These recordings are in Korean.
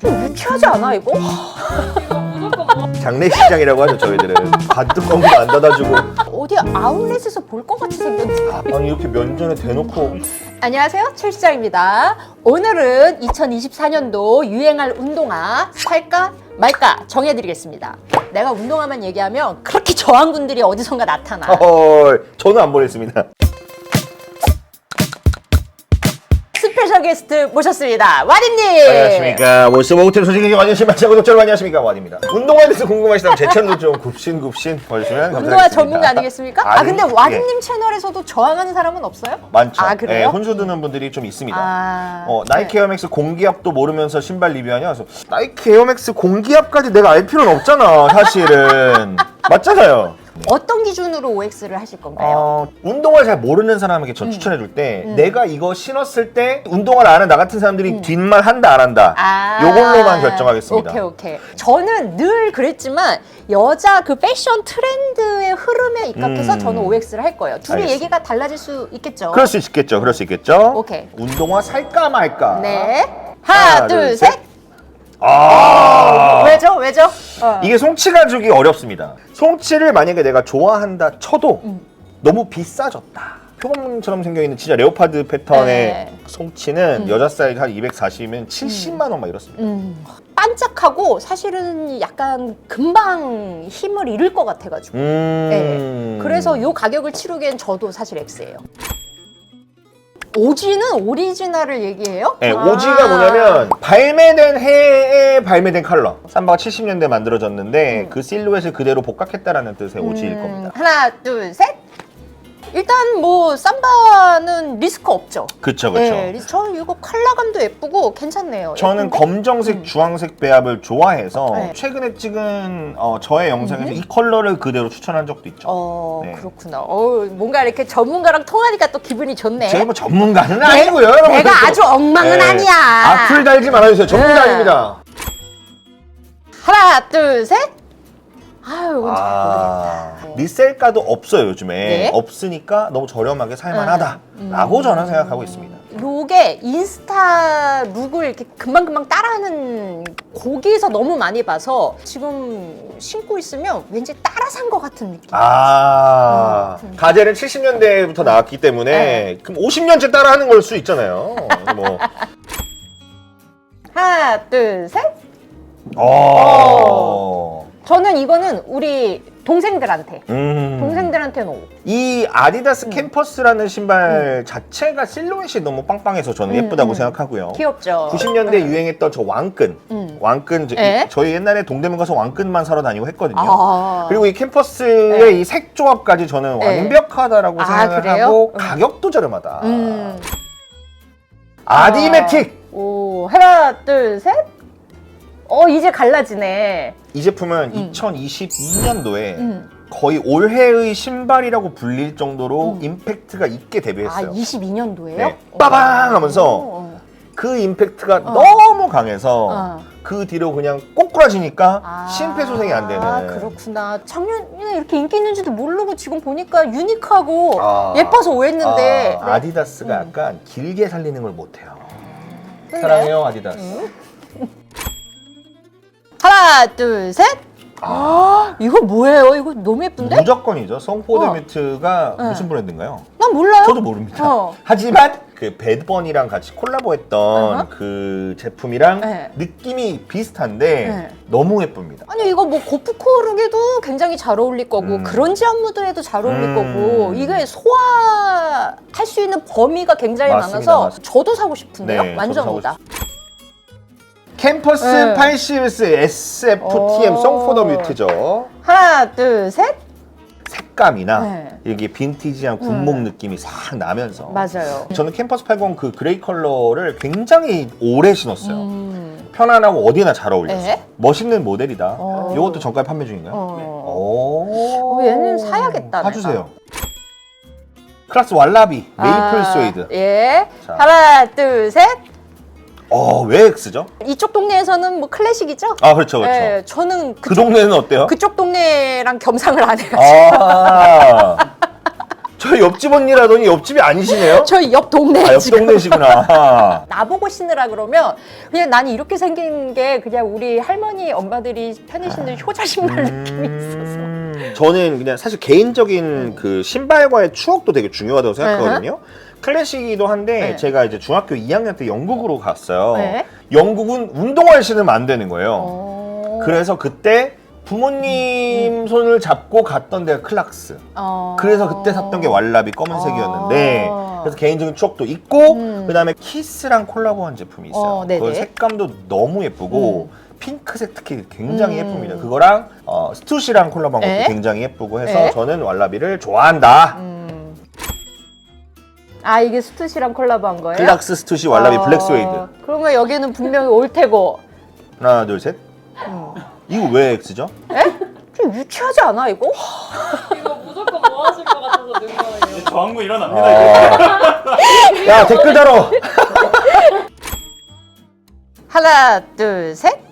좀 유치하지 않아 이거? 장례식장이라고 하죠 저희들은 반뚜껑도 안 닫아주고 어디 아울렛에서 볼 것 같이 생겼지. 아니 이렇게 면전에 대놓고 안녕하세요 최시장입니다. 오늘은 2024년도 유행할 운동화 살까 말까 정해드리겠습니다. 내가 운동화만 얘기하면 그렇게 저항군들이 어디선가 나타나. 헐 저는 안 보냈습니다 스페셜 게스트 모셨습니다. 와리님. 안녕하십니까 모스모 호텔 소식이 완전히 마치고 구독자로 안녕하십니까 완입니다 운동화에 대해서 궁금하시다면 제 채널도 좀 굽신굽신 봐주시면 감사하겠습니다 운동화 전문가 아니겠습니까? 아, 아니, 근데 예. 와리님 채널에서도 저항하는 사람은 없어요? 많죠 아, 그래요? 예, 혼수 드는 분들이 좀 있습니다 아, 어, 나이키 에어맥스 공기압도 모르면서 신발 리뷰하냐? 그래서 나이키 에어맥스 공기압까지 내가 알 필요는 없잖아, 사실은. 맞잖아요. 어떤 기준으로 OX를 하실 건가요? 어, 운동화를 잘 모르는 사람에게 전 추천해 줄때 음. 내가 이거 신었을 때 운동화를 아는 나 같은 사람들이 뒷말 한다 안 한다 아. 요걸로만 결정하겠습니다. 오케이 오케이. 저는 늘 그랬지만 여자 그 패션 트렌드의 흐름에 입각해서 음. 저는 OX를 할 거예요. 둘이 알겠습니다. 얘기가 달라질 수 있겠죠. 그럴 수 있겠죠. 그럴 수 있겠죠. 오케이. 운동화 살까 말까. 네. 하나, 둘, 셋. 어. 이게 송치가 주기 어렵습니다. 송치를 만약에 내가 좋아한다 쳐도 음. 너무 비싸졌다. 표범처럼 생겨 있는 진짜 레오파드 패턴의 네. 송치는 음. 여자 사이즈 한 240이면 70만 원 막 이렇습니다. 음. 반짝하고 사실은 약간 금방 힘을 잃을 것 같아가지고. 음. 네. 그래서 요 가격을 치르기엔 저도 사실 X예요. 오지는 오리지널을 얘기해요? 네, 아. 오지가 뭐냐면 발매된 해에 발매된 컬러. 삼바가 70년대 만들어졌는데 그 실루엣을 그대로 복각했다라는 뜻의 오지일 음, 겁니다. 하나, 둘, 셋. 일단 뭐 삼바는 리스크 없죠. 그쵸 그쵸. 네, 리- 저는 이거 컬러감도 예쁘고 괜찮네요. 저는 예쁜데? 검정색, 음. 주황색 배합을 좋아해서 네. 최근에 찍은 어, 저의 영상에서 이 컬러를 그대로 추천한 적도 있죠. 어 네. 그렇구나. 어 뭔가 이렇게 전문가랑 통하니까 또 기분이 좋네. 제가 뭐 전문가는 아니고요, 여러분. 내가 아주 엉망은 네. 아니야. 악플 달지 말아주세요. 전문가 네. 아닙니다. 하나, 둘, 셋. 아유, 이건 잘 아, 모르겠다. 리셀가도 없어요 요즘에 네. 없으니까 너무 저렴하게 살만하다라고 음. 저는 생각하고 있습니다. 요게 인스타 룩을 이렇게 금방금방 따라하는 거기에서 너무 많이 봐서 지금 신고 있으면 왠지 따라 산 것 같은 느낌. 아 음. 가젤은 70년대부터 나왔기 때문에 네. 그럼 50년째 따라하는 걸 수 있잖아요. 뭐 하나, 둘, 셋. 어. 저는 이거는 우리 동생들한테, 음. 동생들한테는 오. 이 아디다스 음. 캠퍼스라는 신발 자체가 실루엣이 너무 빵빵해서 저는 음, 예쁘다고 음. 생각하고요. 귀엽죠. 90년대 에 유행했던 저 왕끈, 음. 왕끈 저, 예? 저희 옛날에 동대문 가서 왕끈만 사러 다니고 했거든요. 아. 그리고 이 캠퍼스의 네. 이색 조합까지 저는 네. 완벽하다라고 아, 생각을 그래요? 하고 음. 가격도 저렴하다. 음. 아디매틱 오, 하나, 둘, 셋. 어, 이제 갈라지네. 이 제품은 음. 2022년도에 음. 거의 올해의 신발이라고 불릴 정도로 음. 임팩트가 있게 아, 데뷔했어요. 22년도에요? 네. 빠방 하면서 그 임팩트가 어. 너무 강해서 어. 그 뒤로 그냥 꼬꾸라지니까 아, 심폐소생이 안 되는. 아, 그렇구나. 작년에 이렇게 인기 있는지도 모르고 지금 보니까 유니크하고 아. 예뻐서 오했는데. 아, 아디다스가 음. 약간 길게 살리는 걸 못해요. 사랑해요 아디다스. 음. 하나, 둘, 셋. 아, 이거 뭐예요? 이거 너무 예쁜데? 무조건이죠. 성포드 어. 네. 무슨 브랜드인가요? 난 몰라요. 저도 모릅니다. 어. 하지만 그 배드번이랑 같이 콜라보했던 어허. 그 제품이랑 네. 느낌이 비슷한데 네. 너무 예쁩니다. 아니 이거 뭐 고프코룩에도 굉장히 잘 어울릴 거고 음. 그런지한 무드에도 잘 어울릴 음. 거고 이게 소화할 수 있는 범위가 굉장히 맞습니다, 많아서 맞습니다. 저도 사고 싶은데요. 네, 저도 완전이다. 사고 캠퍼스 네. 80스 SFTM 오. 송포더 뮤트죠. 하나, 둘, 셋. 색감이나 네. 이게 빈티지한 군목 음. 느낌이 싹 나면서 맞아요. 저는 캠퍼스 80 그 그레이 컬러를 굉장히 오래 신었어요. 음. 편안하고 어디나 잘 어울렸어요. 네. 멋있는 모델이다. 어. 이것도 정가에 판매 중인가요? 어. 네. 오. 어, 얘는 사야겠다, 사주세요. 클라스 왈라비 메이플 아, 스웨이드. 예. 자. 하나, 둘, 셋. 어, 왜 X죠? 이쪽 동네에서는 뭐 클래식이죠? 아, 그렇죠, 그렇죠. 예, 저는 그 동네는 어때요? 그쪽 동네랑 겸상을 안 해가지고. 아. 저저 옆집 언니라더니 옆집이 아니시네요? 저희 옆 동네 아, 옆 지금 동네시구나. 나보고 신으라 그러면 그냥 나는 이렇게 생긴 게 그냥 우리 할머니 엄마들이 편히 신는 효자 신발 느낌이 있어서. 음, 저는 그냥 사실 개인적인 그 신발과의 추억도 되게 중요하다고 생각하거든요. 클래식이기도 한데 네. 제가 이제 중학교 2학년 때 영국으로 갔어요. 네. 영국은 운동화를 신으면 안 되는 거예요. 어. 그래서 그때 부모님 손을 잡고 갔던 데가 클락스. 어. 그래서 그때 샀던 게 왈라비 검은색이었는데 아. 그래서 개인적인 추억도 있고 음. 그다음에 키스랑 콜라보한 제품이 있어요. 어, 네네. 그 색감도 너무 예쁘고 핑크색 특히 굉장히 음. 예쁩니다. 그거랑 어, 스투시랑 콜라보한 것도 에? 굉장히 예쁘고 해서 에? 저는 왈라비를 좋아한다. 음. 아 이게 스투시랑 콜라보한 거예요? 클락스 스투시 왈라비 어, 블랙 스웨이드. 그러면 여기는 분명히 올 테고. 하나 둘 셋. 음. 이거 왜 X죠? 좀 유치하지 않아 이거? 이거 무조건 뭐 하실 것 같아서 넣은 거예요. 저항구 일어납니다. 아. 야 댓글 달어. 하나 둘 셋.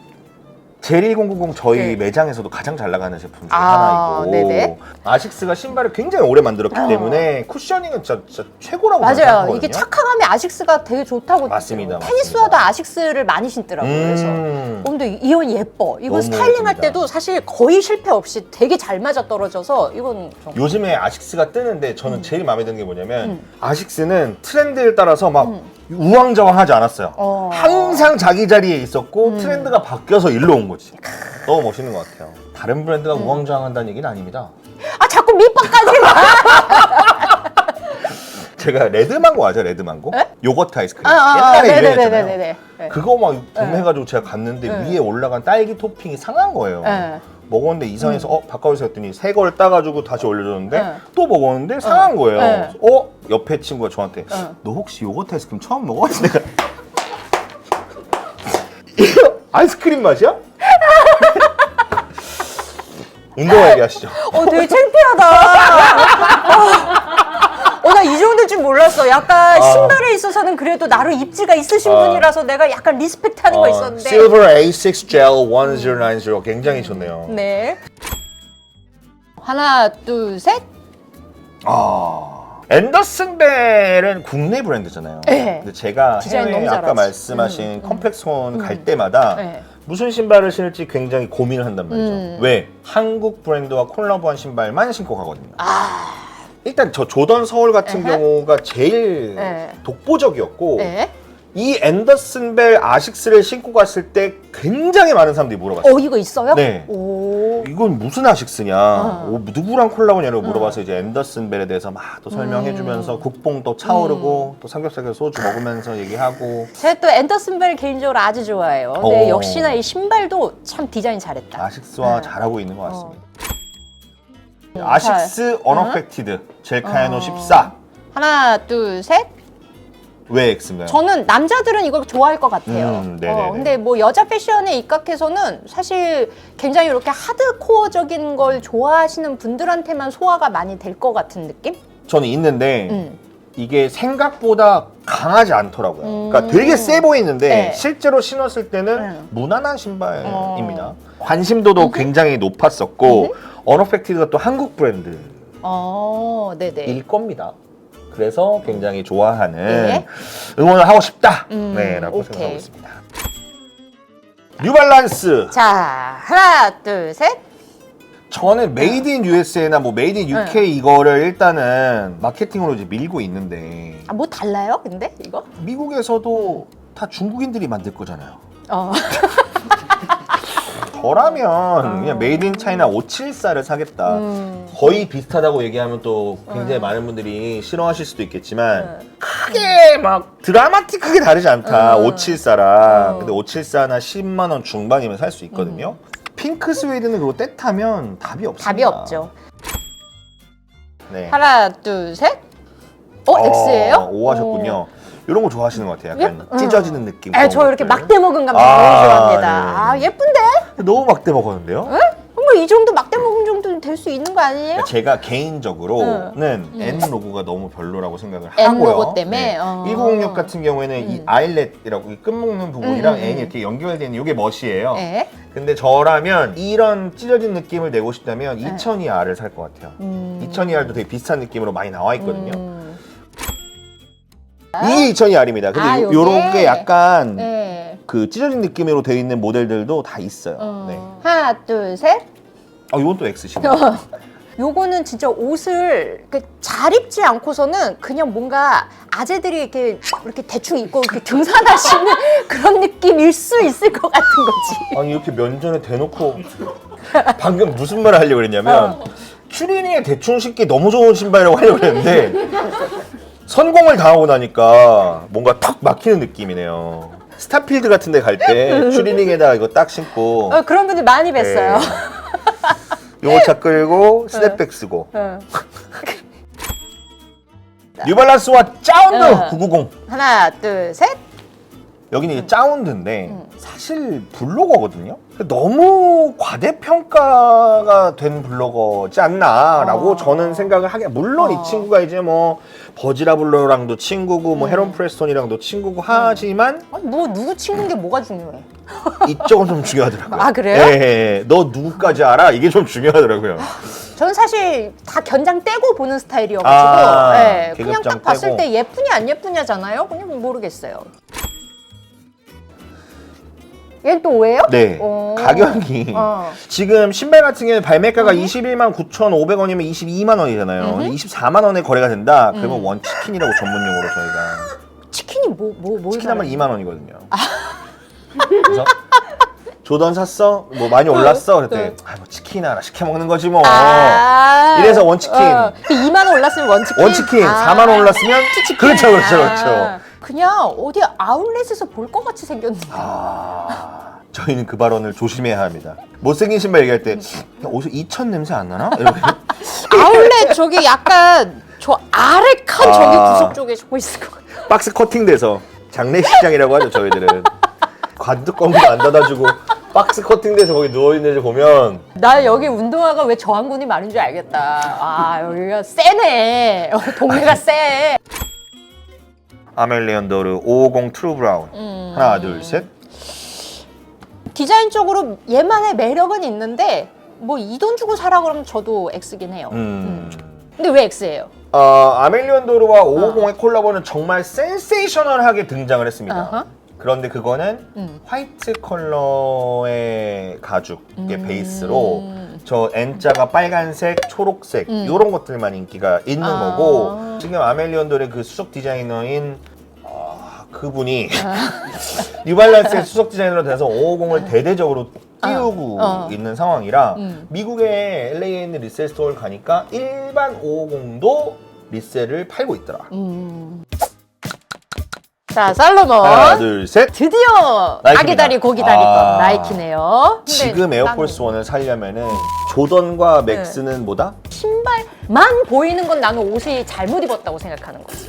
제리 090 저희 네. 매장에서도 가장 잘 나가는 제품 중에 아, 하나이고 네네. 아식스가 신발을 굉장히 오래 만들었기 어. 때문에 쿠셔닝은 진짜, 진짜 최고라고 맞아요. 생각하거든요. 이게 착화감이 아식스가 되게 좋다고. 맞습니다, 테니스화도 맞습니다. 아식스를 많이 신더라고요. 그래서. 음. 어, 근데 이옷 예뻐. 이거 너무 스타일링 할 예쁩니다. 때도 사실 거의 실패 없이 되게 잘 맞아 떨어져서 이건 좀. 요즘에 아식스가 뜨는데 저는 제일 마음에 드는 게 뭐냐면 음. 아식스는 트렌드에 따라서 막 음. 우왕좌왕하지 않았어요. 어. 항상 자기 자리에 있었고 음. 트렌드가 바뀌어서 일로 온 거지. 너무 멋있는 것 같아요. 다른 브랜드가 음. 우왕좌왕한다는 얘기는 아닙니다. 아 자꾸 밑밥까지 가. 제가 레드망고 아죠? 레드망고? 에? 요거트 아이스크림. 아, 아, 아, 옛날에 유행했잖아요. 네네네네네. 네. 그거 막 구매해가지고 제가 갔는데 네. 위에 올라간 딸기 토핑이 상한 거예요. 네. 먹었는데 이상해서 어 바꿔주세요 했더니 새 걸 따가지고 다시 올려줬는데 네. 또 먹었는데 상한 거예요. 네. 어 옆에 친구가 저한테 네. 너 혹시 요거트 아이스크림 처음 먹어봤어? 내가 아이스크림 맛이야? 운동화 얘기하시죠. 어 되게 창피하다. 어나이 정도일 줄 몰랐어. 약간 아. 신발에 있어서는 그래도 나름 입지가 있으신 아. 분이라서 내가 약간 리스펙트하는 거 어, 있었는데. Silver A6 Gel 1090 굉장히 좋네요. 네. 하나 둘 셋. 아 앤더슨 벨은 국내 브랜드잖아요. 네. 근데 제가 디자인 해외 너무 아까 잘하지. 말씀하신 음, 음. 컴플렉스온 갈 때마다 네. 무슨 신발을 신을지 굉장히 고민을 한단 말이죠. 음. 왜? 한국 브랜드와 콜라보한 신발만 신고 가거든요. 아. 일단 저 조던 서울 같은 에헤. 경우가 제일 네. 독보적이었고 네. 이 앤더슨 벨 아식스를 신고 갔을 때 굉장히 많은 사람들이 물어봤어요. 어 이거 있어요? 네. 오. 이건 무슨 아식스냐, 어. 어, 누구랑 콜라보냐고 어. 물어봐서 이제 앤더슨 벨에 대해서 막 또 설명해주면서 음. 국뽕 또 차오르고 또 삼겹살 소주 먹으면서 얘기하고 제가 또 앤더슨 벨 개인적으로 아주 좋아해요. 근데 어. 역시나 이 신발도 참 디자인 잘했다. 아식스와 네. 잘하고 있는 것 어. 같습니다. 아식스 어너펙티드 젤카야노 어. 14. 하나 둘 셋. 왜 X인가요? 저는 남자들은 이거 좋아할 것 같아요. 음, 네네네. 어, 근데 뭐 여자 패션에 입각해서는 사실 굉장히 이렇게 하드코어적인 걸 좋아하시는 분들한테만 소화가 많이 될 것 같은 느낌? 저는 있는데 음. 이게 생각보다 강하지 않더라고요. 음. 그러니까 되게 세 보이는데 네. 실제로 신었을 때는 음. 무난한 신발입니다. 어. 관심도도 굉장히 높았었고 어너펙티드가 또 한국 브랜드일 어, 네네. 겁니다. 그래서 굉장히 좋아하는 네. 응원을 하고 싶다. 음, 네, 라고 오케이. 생각하고 있습니다. 뉴발란스. 자, 하나, 둘, 셋. 저는 메이드 인 USA나 뭐 메이드 인 UK 네. 이거를 일단은 마케팅으로 이제 밀고 있는데 아, 뭐 달라요? 근데 이거? 미국에서도 다 중국인들이 만들 거잖아요. 어. 저라면 그냥 메이드 인 차이나 574를 사겠다. 음. 거의 비슷하다고 얘기하면 또 굉장히 음. 많은 분들이 싫어하실 수도 있겠지만 음. 크게 막 드라마틱하게 다르지 않다. 음. 574랑. 음. 근데 574나 10만 원 중반이면 살 수 있거든요. 핑크 스웨이드는 그거 떼타면 답이 없습니다. 답이 없죠. 네. 하나, 둘, 셋. 어, X예요? 오 하셨군요. 이런 거 좋아하시는 것 같아요. 약간 예? 찢어지는 느낌. 에, 그런 저 이렇게. 막대 먹은 감성 아, 너무 좋아합니다. 네네네. 아, 예쁜데? 너무 막대 먹었는데요? 뭐이 정도 막대 먹은 정도는 될 수 있는 거 아니에요? 제가 개인적으로는 음. N 로고가 너무 별로라고 생각을 N 하고요. 로고 때문에? 어. 1906 같은 경우에는 이 음. 아일렛이라고 이끝 묶는 부분이랑 음, 음, N이 음. 이렇게 연결되는 이게 멋이에요. 예. 근데 저라면 이런 찢어진 느낌을 내고 싶다면 2002R을 살 것 같아요. 네. 음. 2002R도 되게 비슷한 느낌으로 많이 나와 있거든요. 음. 이게 2002R입니다. 근데 아, 요, 요게? 요런 게 약간 네. 그 찢어진 느낌으로 되어 있는 모델들도 다 있어요. 어. 네. 하나, 둘, 셋. 아, 이건 또 X시네. 요거는 진짜 옷을 이렇게 잘 입지 않고서는 그냥 뭔가 아재들이 이렇게 이렇게 대충 입고 이렇게 등산하시는 그런 느낌일 수 있을 것 같은 거지. 아니 이렇게 면전에 대놓고 방금 무슨 말을 하려고 그랬냐면 어. 추리닝에 대충 신기 너무 좋은 신발이라고 하려고 그랬는데 선공을 당하고 나니까 뭔가 턱 막히는 느낌이네요. 스타필드 같은 데 갈 때 추리닝에다가 이거 딱 신고 어, 그런 분들 많이 뵀어요. 요거차 끌고 스냅백 쓰고 어. 뉴발란스와 짜운드 어. 990 하나, 둘, 셋. 여기는 이게 짜운드인데 음. 사실 블로거거든요. 너무 과대평가가 된 블로거지 않나라고 어. 저는 생각을 하게. 물론 어. 이 친구가 이제 뭐 버지라블러랑도 친구고 뭐 음. 헤론 프레스톤이랑도 친구고 하지만 아니, 뭐 누구 친구인 게 뭐가 중요해? 이쪽은 좀 중요하더라고요. 아, 그래요? 예, 예, 예. 너 누구까지 알아? 이게 좀 중요하더라고요. 저는 사실 다 견장 떼고 보는 스타일이어가지고 아, 예, 그냥 계급장 딱 봤을 떼고. 때 예쁘냐 안 예쁘냐잖아요. 그냥 모르겠어요. 얘는 또 왜요? 네. 어. 가격이 어. 지금 신발 같은 경우는 발매가가 21만 9,500원이면 22만 원이잖아요. 음흠. 24만 원에 거래가 된다. 그러면 음. 원치킨이라고 전문용어로 저희가 치킨이 뭐 뭐 뭐? 치킨 하면 2만 원이거든요. 그래서 조던 샀어? 뭐 많이 올랐어? 그랬더니 네. 아, 뭐 치킨 하나 시켜 먹는 거지 뭐. 아. 이래서 원치킨. 어. 2만 원 올랐으면 원치킨. 원치킨 아. 4만 원 올랐으면 치킨. 그렇죠, 그렇죠, 아. 그렇죠. 그냥 어디 아울렛에서 볼 것 같이 생겼는데. 아, 저희는 그 발언을 조심해야 합니다. 못생긴 신발 얘기할 때 야, 옷에 2천 냄새 안 나나? 이렇게. 아울렛 저기 약간 저 아래 칸 저기 아. 구석 쪽에 저거 있을 것 같아. 박스 커팅돼서 장례식장이라고 하죠 저희들은 관뚜껑도 안 닫아주고 박스 커팅돼서 거기 누워있는 지 보면 나 여기 운동화가 왜 저항군이 많은 줄 알겠다. 아 여기가 세네. 어, 동네가 세. 아멜리언더르 550 트루 브라운 음. 하나 둘 셋 디자인적으로 얘만의 매력은 있는데 뭐 이 돈 주고 사라 그러면 저도 X긴 해요. 음. 근데 왜 X예요? 어, 아멜리언 도르와 550의 콜라보는 정말 센세이셔널하게 등장을 했습니다. 어허. 그런데 그거는 음. 화이트 컬러의 가죽의 음. 베이스로 저 N자가 빨간색, 초록색 음. 이런 것들만 인기가 있는 아. 거고 지금 아멜리언도르의 그 수석 디자이너인 아, 그분이 뉴발란스의 수석 디자이너로 돼서 550을 대대적으로 띄우고 아. 어. 있는 상황이라 음. 미국의 LA에 있는 리셀 스토어를 가니까 일반 550도 리셀을 팔고 있더라. 음. 자 살로몬. 하나, 둘, 셋. 드디어 나이키입니다. 아기다리 고기다리 건 아. 나이키네요. 근데 지금 에어포스 나는 원을 살려면은 조던과 맥스는 뭐다? 신발만 보이는 건 나는 옷이 잘못 입었다고 생각하는 거지.